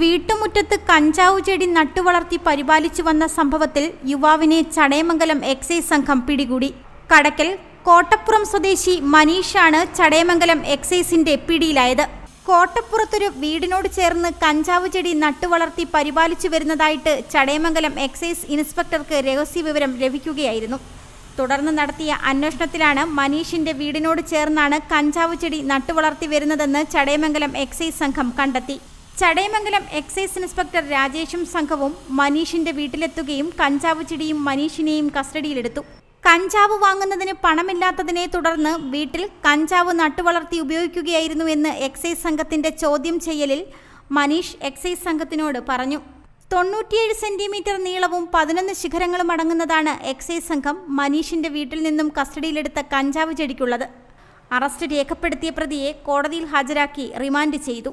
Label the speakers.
Speaker 1: വീട്ടുമുറ്റത്ത് കഞ്ചാവ് ചെടി നട്ടുവളർത്തി പരിപാലിച്ചു വന്ന സംഭവത്തിൽ യുവാവിനെ ചടയമംഗലം എക്സൈസ് സംഘം പിടികൂടി. കടക്കൽ കോട്ടപ്പുറം സ്വദേശി മനീഷാണ് ചടയമംഗലം എക്സൈസിന്റെ പിടിയിലായത്. കോട്ടപ്പുറത്തൊരു വീടിനോട് ചേർന്ന് കഞ്ചാവ് ചെടി നട്ടുവളർത്തി പരിപാലിച്ചു വരുന്നതായിട്ട് ചടയമംഗലം എക്സൈസ് ഇൻസ്പെക്ടർക്ക് രഹസ്യവിവരം ലഭിക്കുകയായിരുന്നു. തുടർന്ന് നടത്തിയ അന്വേഷണത്തിലാണ് മനീഷിന്റെ വീടിനോട് ചേർന്നാണ് കഞ്ചാവ് ചെടി നട്ടുവളർത്തി വരുന്നതെന്ന് ചടയമംഗലം എക്സൈസ് സംഘം കണ്ടെത്തി. ചടയമംഗലം എക്സൈസ് ഇൻസ്പെക്ടർ രാജേഷും സംഘവും മനീഷിന്റെ വീട്ടിലെത്തുകയും കഞ്ചാവ് ചെടിയും മനീഷിനെയും കസ്റ്റഡിയിലെടുത്തു. കഞ്ചാവ് വാങ്ങുന്നതിന് പണമില്ലാത്തതിനെ തുടർന്ന് വീട്ടിൽ കഞ്ചാവ് നട്ടുവളർത്തി ഉപയോഗിക്കുകയായിരുന്നു എന്ന് എക്സൈസ് സംഘത്തിന്റെ ചോദ്യം ചെയ്യലിൽ മനീഷ് എക്സൈസ് സംഘത്തിനോട് പറഞ്ഞു. തൊണ്ണൂറ്റിയേഴ് സെന്റിമീറ്റർ നീളവും പതിനൊന്ന് ശിഖരങ്ങളും അടങ്ങുന്നതാണ് എക്സൈസ് സംഘം മനീഷിന്റെ വീട്ടിൽ നിന്നും കസ്റ്റഡിയിലെടുത്ത കഞ്ചാവ് ചെടിക്കുള്ളത്. അറസ്റ്റ് രേഖപ്പെടുത്തിയ പ്രതിയെ കോടതിയിൽ ഹാജരാക്കി റിമാൻഡ് ചെയ്തു.